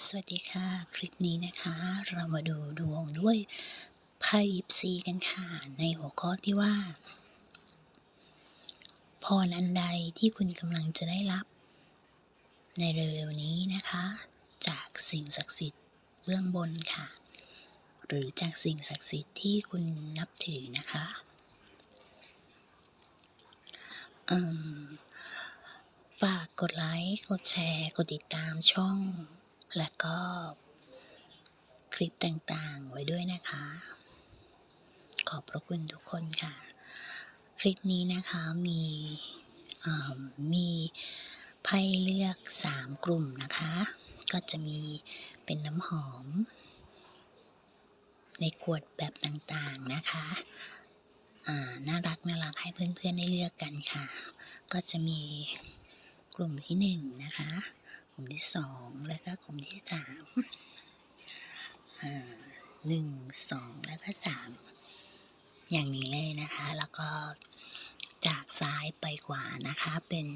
สวัสดีค่ะ คลิปนี้นะคะ เรามาดูดวงด้วยไพ่ยิปซีกันค่ะ ในหัวข้อที่ว่า พรอันใดที่คุณกำลังจะได้รับ ในเร็วๆนี้นะคะ จากสิ่งศักดิ์สิทธิ์เบื้องบนค่ะ หรือจากสิ่งศักดิ์สิทธิ์ที่คุณนับถือนะคะฝากกดไลค์ กดแชร์ กดติดตามช่อง และก็คลิปต่างๆไว้ด้วยนะคะ ขอบพระคุณทุกคนค่ะ คลิปนี้นะคะมีมีไพ่เลือก 3 กลุ่มนะคะ ก็จะมีเป็นน้ำหอม ในขวดแบบต่างๆนะคะน่ารักน่ารักให้เพื่อนๆได้เลือกกันค่ะ ก็จะมีกลุ่มที่หนึ่งนะคะ กลุ่มที่สองแล้วก็กลุ่มที่สามหนึ่งสองแล้วก็สามอย่างนี้เลยนะคะ แล้วก็จากซ้ายไปขวานะคะ เป็น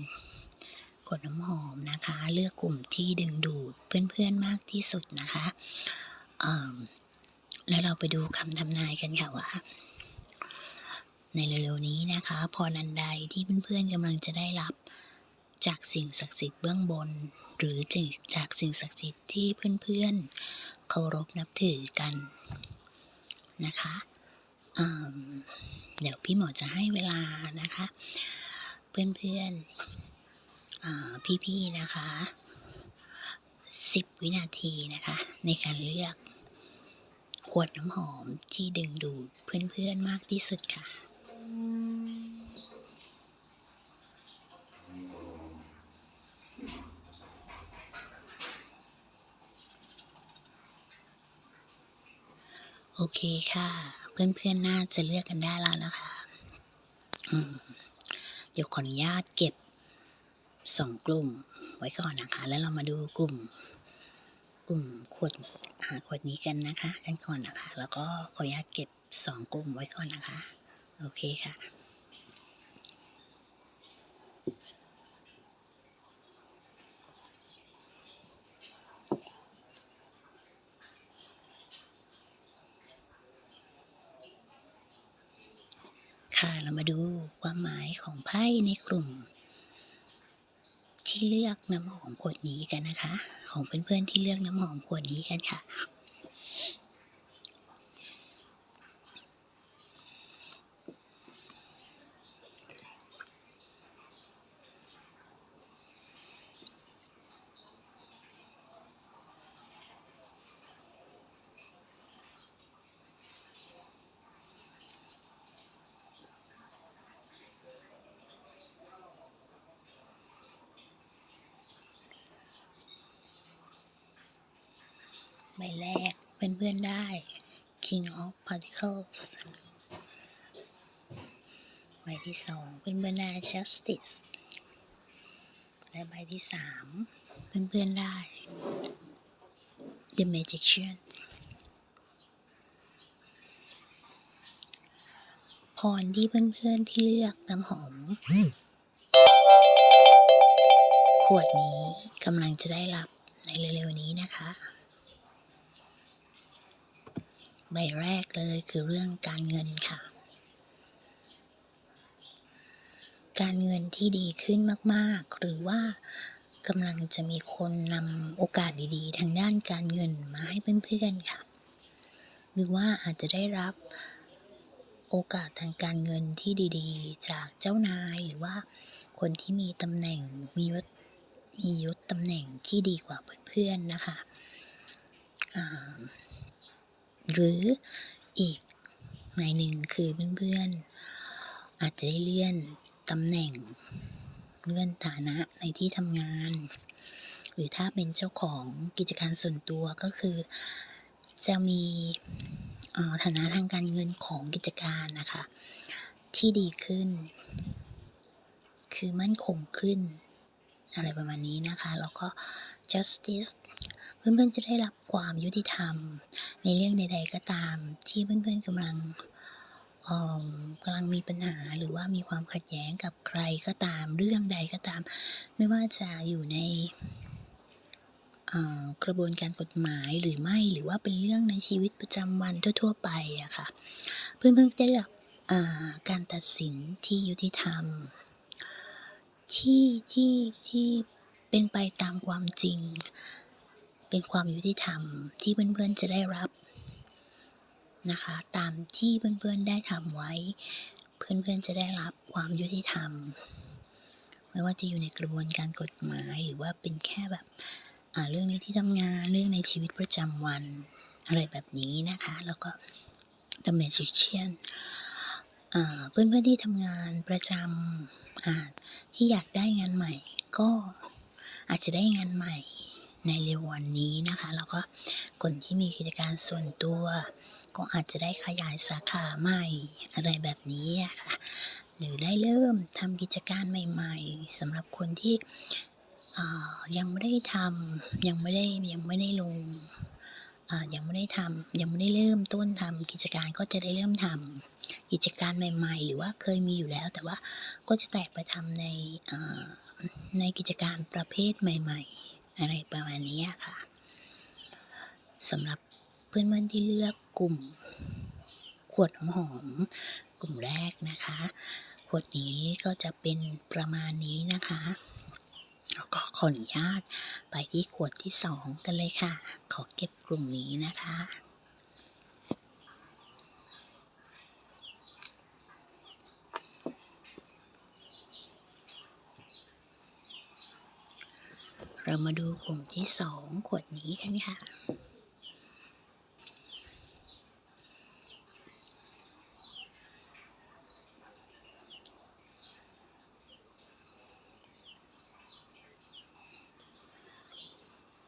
ขวดน้ำหอมนะคะ เลือกกลุ่มที่ดึงดูดเพื่อนๆมากที่สุดนะคะแล้วเราไปดูคำทำนายกันค่ะว่า ในเร็วๆนี้นะคะ พอนันใดที่เพื่อนๆกำลังจะได้รับจากสิ่งศักดิ์สิทธิ์เบื้องบน หรือจากสิ่งศักดิ์สิทธิ์ที่เพื่อนๆเคารพนับถือกันนะคะอืมเดี๋ยวพี่หมอจะให้เวลานะคะ เพื่อนๆพี่ๆนะคะ 10 วินาทีนะคะ ในการเลือกขวดน้ำหอมที่ดึงดูดเพื่อนๆมากที่สุดค่ะ โอเคค่ะ เพื่อนๆ น่าจะเลือกกันได้แล้วนะคะเดี๋ยวขออนุญาตเก็บสองกลุ่มไว้ก่อนนะคะ แล้วเรามาดูกลุ่ม กลุ่มขวดหาขวดนี้กันนะคะ กันก่อนนะคะ แล้วก็ขออนุญาตเก็บสองกลุ่มไว้ก่อนนะคะ โอเคค่ะ ค่ะเรา มาดูความหมายของไพ่ในกลุ่ม ที่เลือกน้ำหอมขวดนี้กันนะคะ ของเพื่อนๆที่เลือกน้ำหอมขวดนี้กันค่ะ แรกเพื่อนๆได้ King of Particles ใบที่สองเพื่อนๆได้ Justice และใบที่สามเพื่อนๆได้ The Magician พรที่เพื่อนๆที่เลือกน้ำหอม ขวดนี้กำลังจะได้รับในเร็วๆนี้นะคะ ใบแรกเลยคือเรื่องการเงินค่ะ การเงินที่ดีขึ้นมากๆ หรือว่ากำลังจะมีคนนำโอกาสดีๆ ทางด้านการเงินมาให้เพื่อนๆค่ะ หรือว่าอาจจะได้รับโอกาสทางการเงินที่ดีๆ จากเจ้านายหรือว่าคนที่มีตำแหน่งมียศมียศตำแหน่งที่ดีกว่าเพื่อนๆนะคะ หรืออีกในหนึ่งคือเพื่อนๆ อาจจะได้เลื่อนตำแหน่ง เลื่อนฐานะในที่ทำงาน หรือถ้าเป็นเจ้าของกิจการส่วนตัวก็คือ จะมีฐานะทางการเงินของกิจการนะคะ ที่ดีขึ้น คือมั่นคงขึ้น อะไรประมาณนี้นะคะ แล้วก็ justice เพื่อนๆจะได้รับความยุติธรรม ในเรื่องใด ๆ ก็ตาม ที่เพื่อนๆกำลังกำลังมีปัญหาหรือว่ามีความขัดแย้งกับใครก็ตามเรื่องใดก็ตาม ไม่ว่าจะอยู่ในกระบวนการกฎหมายหรือไม่หรือว่าเป็นเรื่องในชีวิตประจำวันทั่ว ๆ ไปอะค่ะ เพื่อนๆได้รับการตัดสินที่ยุติธรรม ที่ที่ที่เป็นไปตามความจริง เป็นความยุติธรรมที่เพื่อนๆจะได้รับนะคะ ตามที่เพื่อนๆได้ทำไว้ เพื่อนๆจะได้รับความยุติธรรม ไม่ว่าจะอยู่ในกระบวนการกฎหมายหรือว่าเป็นแค่แบบเรื่องในที่ทำงานเรื่องในชีวิตประจำวัน อะไรแบบนี้นะคะ แล้วก็ตำแหน่งชิเชียนเพื่อนๆที่ทำงานประจำที่อยากได้งานใหม่ ก็อาจจะได้งานใหม่ ในเร็ววันนี้นะคะ แล้วก็คนที่มีกิจการส่วนตัว ก็อาจจะได้ขยายสาขาใหม่อะไรแบบนี้อะค่ะหรือได้เริ่มทำกิจการใหม่ๆสำหรับคนที่ยังไม่ได้ทำยังไม่ได้ยังไม่ได้ลงยังไม่ได้ทำยังไม่ได้เริ่มต้นทำกิจการก็จะได้เริ่มทำกิจการใหม่ ๆ หรือว่าเคยมีอยู่แล้ว แต่ว่าก็จะแตกไปทำในในกิจการประเภทใหม่ ๆ อะไรประมาณนี้ค่ะสำหรับเพื่อนเพื่อนที่เลือกกลุ่ม ขวดน้ำหอม กลุ่มแรกนะคะ ขวดนี้ก็จะเป็นประมาณนี้นะคะแล้วก็ขออนุญาตไปที่ขวดที่สองกันเลยค่ะ ขอเก็บกลุ่มนี้นะคะ เรามาดูกลุ่มที่สองขวดนี้กันค่ะ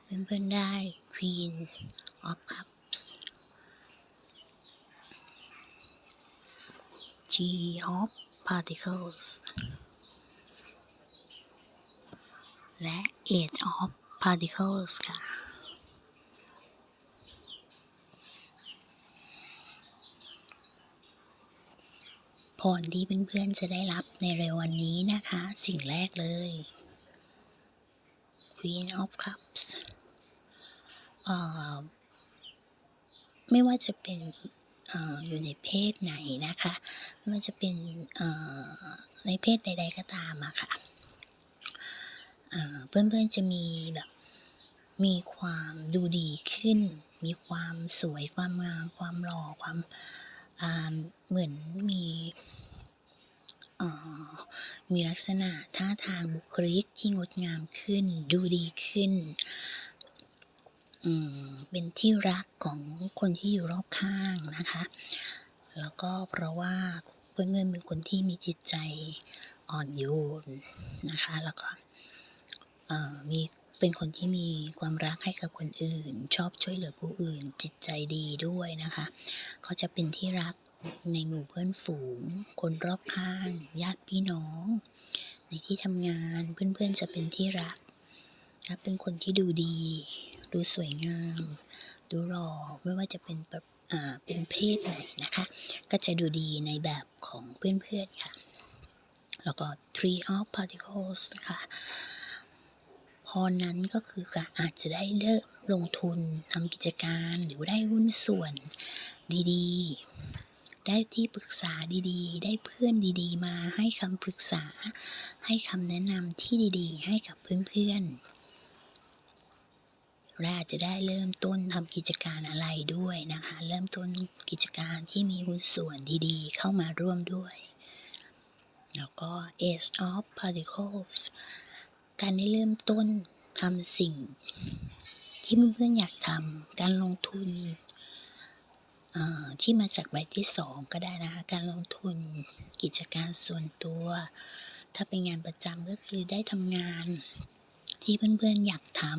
เพื่อนๆได้ Queen of Cups G of Particles และ Eight of Particles ค่ะพรที่เพื่อนๆจะได้รับในเร็ววันนี้นะคะ สิ่งแรกเลย Queen of Cups เอ่อไม่ว่าจะเป็นออยู่ในเพศไหนนะคะ ไม่ว่าจะเป็นในเพศใด ๆ ก็ตามอะค่ะ เอ่อเพื่อนๆจะมีแบบ มีความดูดีขึ้น มีความสวยความงามความหล่อความเหมือนมีมีลักษณะท่าทางบุคลิกที่งดงามขึ้น ดูดีขึ้น เป็นที่รักของคนที่อยู่รอบข้างนะคะ แล้วก็เพราะว่าเพื่อนๆเป็นคนที่มีจิตใจอ่อนโยนนะคะ แล้วก็ มีเป็นคนที่มีความรักให้กับคนอื่น ชอบช่วยเหลือผู้อื่น จิตใจดีด้วยนะคะ เขาจะเป็นที่รักในหมู่เพื่อนฝูง คนรอบข้าง ญาติพี่น้อง ในที่ทำงานเพื่อนๆจะเป็นที่รักและเป็นคนที่ดูดี ดูสวยงาม ดูหล่อไม่ว่าจะเป็นเป็นเพศไหนนะคะ ก็จะดูดีในแบบของเพื่อนๆค่ะ แล้วก็ three of particles นะคะ พรนั้นก็คืออาจจะได้เลิกลงทุนทำกิจการหรือได้หุ้นส่วนดีๆ ได้ที่ปรึกษาดีๆ ได้เพื่อนดีๆ มาให้คำปรึกษา ให้คำแนะนำที่ดีๆ ให้กับเพื่อนๆและอาจจะได้เริ่มต้นทำกิจการอะไรด้วยนะคะ เริ่มต้นกิจการที่มีหุ้นส่วนดีๆ เข้ามาร่วมด้วย แล้วก็ Ace of Particles การได้เริ่มต้นทำสิ่ง ที่เพื่อนๆอยากทำการลงทุนที่มาจากใบที่สองก็ได้นะคะ การลงทุนกิจการส่วนตัว ถ้าเป็นงานประจำก็คือได้ทำงานที่เพื่อนๆอยากทำ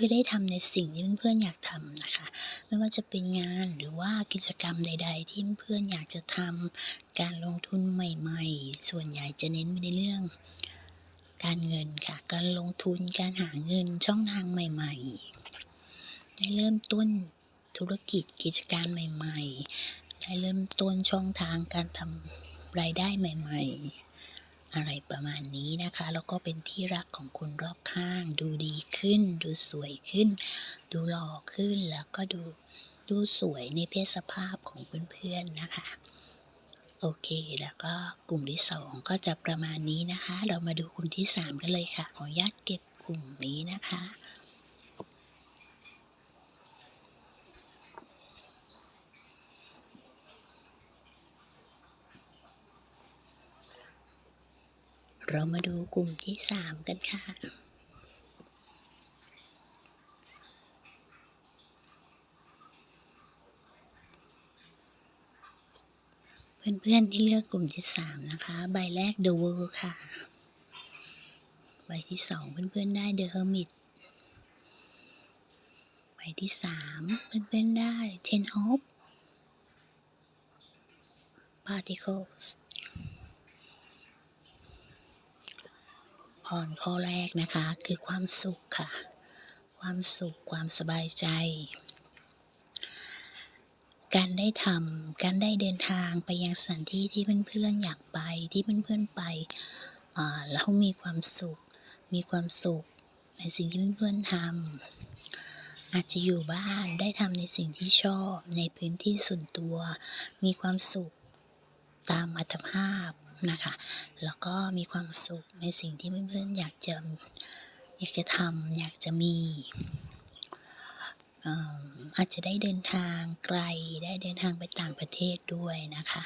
เอ่อคือได้ทำในสิ่งที่เพื่อนๆอยากทำนะคะ ไม่ว่าจะเป็นงานหรือว่ากิจกรรมใด ๆ ที่เพื่อนอยากจะทำการลงทุนใหม่ ๆ ส่วนใหญ่จะเน้นไปในเรื่อง การเงินค่ะ การลงทุนการหาเงินช่องทางใหม่ ๆ ได้เริ่มต้นธุรกิจกิจการใหม่ ๆ ได้เริ่มต้นช่องทางการทำรายได้ใหม่ ๆ อะไรประมาณนี้นะคะ แล้วก็เป็นที่รักของคนรอบข้าง ดูดีขึ้น ดูสวยขึ้น ดูหล่อขึ้นแล้วก็ดูดูสวยในเพศสภาพของเพื่อนๆนะคะโอเค แล้วก็กลุ่มที่สองก็จะประมาณนี้นะคะ เรามาดูกลุ่มที่สามกันเลยค่ะ ขออนุญาตเก็บกลุ่มนี้นะคะ เรามาดูกลุ่มที่สามกันค่ะ เพื่อนๆที่เลือกกลุ่มที่สามนะคะ ใบแรก The World ค่ะ ใบที่สองเพื่อนๆได้ The Hermit ใบที่สามเพื่อนๆได้ Ten of Particles พรข้อแรกนะคะ คือความสุขค่ะ ความสุขความสบายใจ การได้ทำการได้เดินทางไปยังสถานที่ที่เพื่อนๆอยากไปที่เพื่อนๆไปอ่าแล้วมีความสุข มีความสุขในสิ่งที่เพื่อนๆทำอาจจะอยู่บ้านได้ทำในสิ่งที่ชอบในพื้นที่ส่วนตัว มีความสุขตามอัตภาพ นะคะ แล้วก็มีความสุขในสิ่งที่เพื่อนๆอยากจะอยากจะทำอยากจะมีอาจจะได้เดินทางไกลได้เดินทางไปต่างประเทศด้วยนะคะ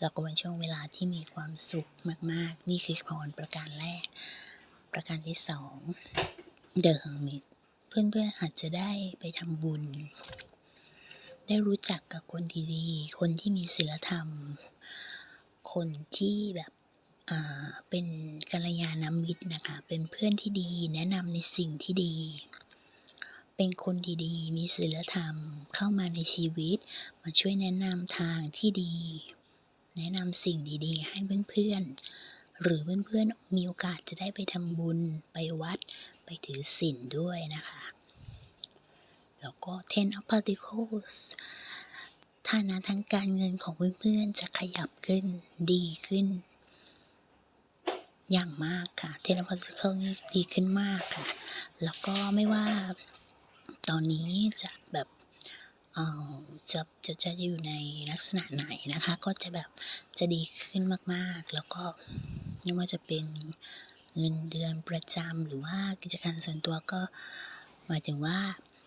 แล้วก็เป็นช่วงเวลาที่มีความสุขมาก ๆ นี่คือพรประการแรก ประการที่สอง The Hermit เพื่อนๆอาจจะได้ไปทำบุญ ได้รู้จักกับคนดีๆ คนที่มีศีลธรรม คนที่แบบอ่าเป็นกัลยาณมิตรนะคะ เป็นเพื่อนที่ดีแนะนำในสิ่งที่ดี เป็นคนดีๆ มีศีลธรรมเข้ามาในชีวิต มาช่วยแนะนำทางที่ดี แนะนำสิ่งดีๆ ให้เพื่อนๆ หรือเพื่อนๆ มีโอกาสจะได้ไปทำบุญ ไปวัด ไปถือศีลด้วยนะคะ แล้วก็ Ten of Particles ฐานะทางการเงินของเพื่อนๆจะขยับขึ้นดีขึ้น อย่างมากค่ะ Ten of Particles นี่ดีขึ้นมากค่ะ แล้วก็ไม่ว่าตอนนี้จะแบบอ่อจะจะจะอยู่ในลักษณะไหนนะคะ ก็จะแบบจะดีขึ้นมากๆ แล้วก็ไม่ว่าจะเป็นเงินเดือนประจำหรือว่ากิจการส่วนตัวก็หมายถึงว่า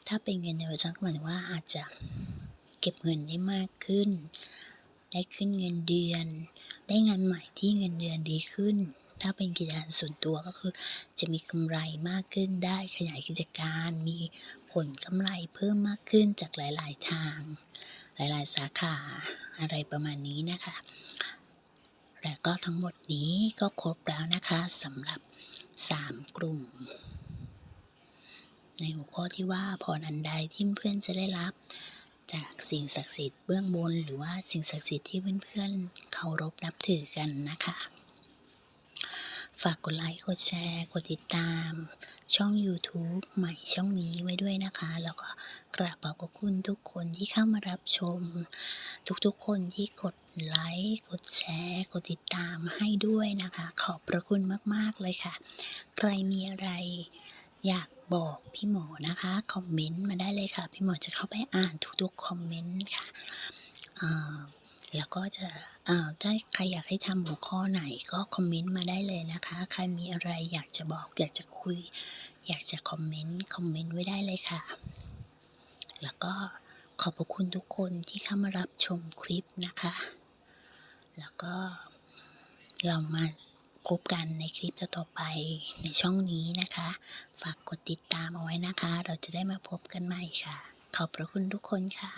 ถ้าเป็นเงินเดือนประจำก็หมายถึงว่าอาจจะ เก็บเงินได้มากขึ้น ได้ขึ้นเงินเดือน ได้งานใหม่ที่เงินเดือนดีขึ้น ถ้าเป็นกิจการส่วนตัวก็คือจะมีกำไรมากขึ้นได้ขยายกิจการ มีผลกำไรเพิ่มมากขึ้นจากหลาย ๆ ทาง หลาย ๆ สาขาอะไรประมาณนี้นะคะและก็ทั้งหมดนี้ก็ครบแล้วนะคะสำหรับ 3 กลุ่ม ในหัวข้อที่ว่าพรอันใดที่เพื่อนจะได้รับ จากสิ่งศักดิ์สิทธิ์เบื้องบน หรือว่าสิ่งศักดิ์สิทธิ์ที่เพื่อนๆเคารพนับถือกันนะคะ ฝากกดไลค์กดแชร์ กดติดตาม ช่อง YouTube ใหม่ช่องนี้ไว้ด้วยนะคะ แล้วก็กราบขอบพระคุณทุกคนที่เข้ามารับชม ทุกๆคนที่กดไลค์กดแชร์ กดติดตามให้ด้วยนะคะ ขอบพระคุณมากๆเลยค่ะ ใครมีอะไร อยากบอกพี่หมอนะคะคอมเมนต์มาได้เลยค่ะ พี่หมอจะเข้าไปอ่านทุกๆคอมเมนต์ค่ะแล้วก็จะถ้าใครอยากให้ทำหัวข้อไหนก็คอมเมนต์มาได้เลยนะคะ ใครมีอะไรอยากจะบอก อยากจะคุย อยากจะคอมเมนต์คอมเมนต์ไว้ได้เลยค่ะ แล้วก็ขอบพระคุณทุกคนที่เข้ามารับชมคลิปนะคะ แล้วก็เรามา พบกันในคลิปต่อๆไปในช่องนี้นะคะ ฝากกดติดตามเอาไว้นะคะ เราจะได้มาพบกันใหม่ค่ะ ขอบพระคุณทุกคนค่ะ